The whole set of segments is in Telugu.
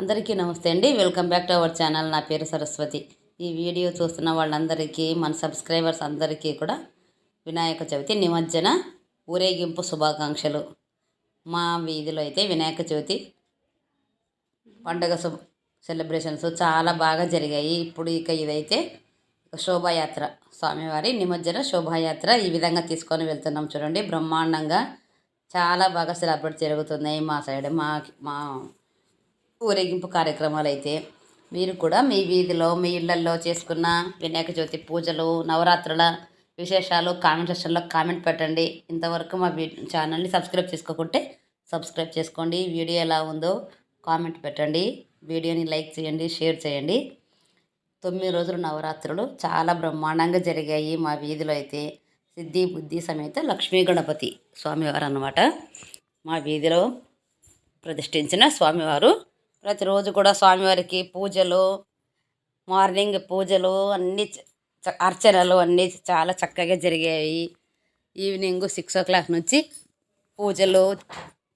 అందరికీ నమస్తే అండి. Welcome back to our channel. నా పేరు సరస్వతి. ఈ వీడియో చూస్తున్న వాళ్ళందరికీ మన సబ్స్క్రైబర్స్ అందరికీ కూడా వినాయక చవితి నిమజ్జన ఊరేగింపు శుభాకాంక్షలు. మా వీధిలో అయితే వినాయక చవితి పండగ శుభ సెలబ్రేషన్స్ చాలా బాగా జరిగాయి. ఇప్పుడు ఇక ఇదైతే శోభాయాత్ర. స్వామివారి నిమజ్జన శోభాయాత్ర ఈ విధంగా తీసుకొని వెళ్తున్నాం చూడండి. బ్రహ్మాండంగా చాలా బాగా సెలబ్రేట్ జరుగుతున్నాయి మా సైడ్. మా మా ఊరేగింపు కార్యక్రమాలు అయితే మీరు కూడా మీ వీధిలో మీ ఇళ్ళల్లో చేసుకున్న వినాయక చవితి పూజలు నవరాత్రుల విశేషాలు కామెంట్ సెక్షన్లో కామెంట్ పెట్టండి. ఇంతవరకు మా వీ ఛానల్ని సబ్స్క్రైబ్ చేసుకోకుంటే సబ్స్క్రైబ్ చేసుకోండి. వీడియో ఎలా ఉందో కామెంట్ పెట్టండి. వీడియోని లైక్ చేయండి షేర్ చేయండి. తొమ్మిది రోజులు నవరాత్రులు చాలా బ్రహ్మాండంగా జరిగాయి మా వీధిలో అయితే. సిద్ధి బుద్ధి సమేత లక్ష్మీ గణపతి స్వామివారు అన్నమాట. మా వీధిలో ప్రతిష్ఠించిన స్వామివారు ప్రతిరోజు కూడా స్వామివారికి పూజలు మార్నింగ్ పూజలు అన్నీ చ- అర్చనలు అన్నీ చాలా చక్కగా జరిగాయి. ఈవినింగ్ సిక్స్ ఓ క్లాక్ నుంచి పూజలు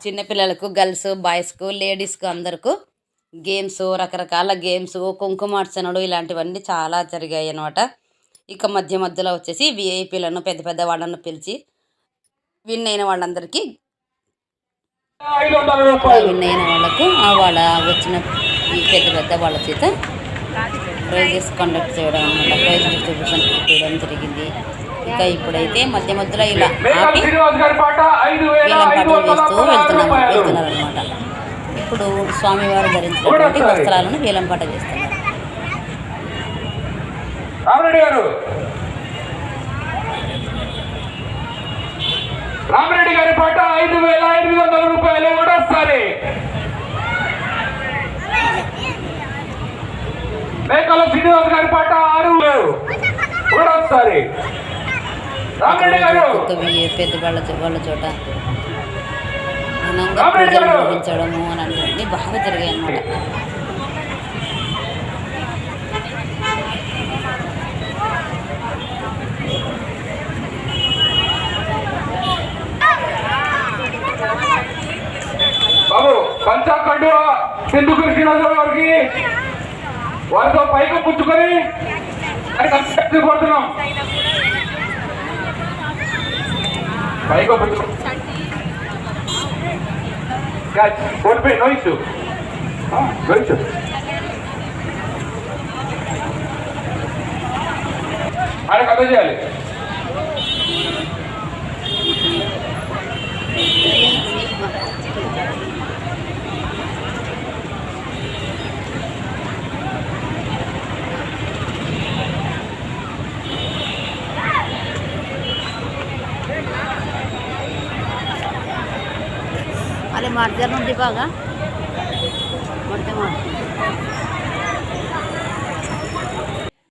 చిన్నపిల్లలకు గర్ల్స్ బాయ్స్కు లేడీస్కు అందరికీ గేమ్స్ రకరకాల గేమ్స్ కుంకుమార్చనలు ఇలాంటివన్నీ చాలా జరిగాయి అన్నమాట. ఇక మధ్య మధ్యలో వచ్చేసి విఐపీలను పెద్ద పెద్ద వాళ్ళను పిలిచి విన్ అయిన వాళ్ళందరికీ అయిన వాళ్ళకు ఆ వాళ్ళ వచ్చిన ఈ పెద్ద పెద్ద వాళ్ళ చేత ప్రైజెస్ కండక్ట్ చేయడం అనమాట ప్రైజ్ డిస్ట్రిబ్యూషన్ చేయడం జరిగింది. ఇక ఇప్పుడైతే మధ్య మధ్యలో ఇలా ఆపి ఐదు పాటలు వేస్తూ వెళ్తున్నాము వెళ్తున్నారు అనమాట ఇప్పుడు స్వామివారు ధరించినటువంటి వస్త్రాలను వేలం పాట చేస్తున్నారు. రామరెడ్డి గారు పాట ఐదు వేల వందల రూపాయలు ఒకటోసారి మేకల శ్రీనివాస్ గారి పాట ఆరు. వేలు ఒకటోసారి రామరెడ్డి గారు. ఒక్కొక్క వి- పెద్ద వాళ్ళ వాళ్ళ చోట ఘనంగా పూజలు నిర్వహించడము అని అన్నీ బాగా జరిగాయి అన్నమాట. పంచా సింధు కృష్ణరాజు గారికి వారితో పైకి పుచ్చుకొని అది కష్టపడి కొడుతున్నాం. పైకి పుచ్చుకో. ఓడిపోయి నో ఇష్యూ. ఆయన కథ చేయాలి. ಅಲ್ಲಿ ಮಾಡ್ತಾರೆ ನೋಡಿ ಇವಾಗ ಮಾಡ್ತೇವೆ ಮಾಡಿ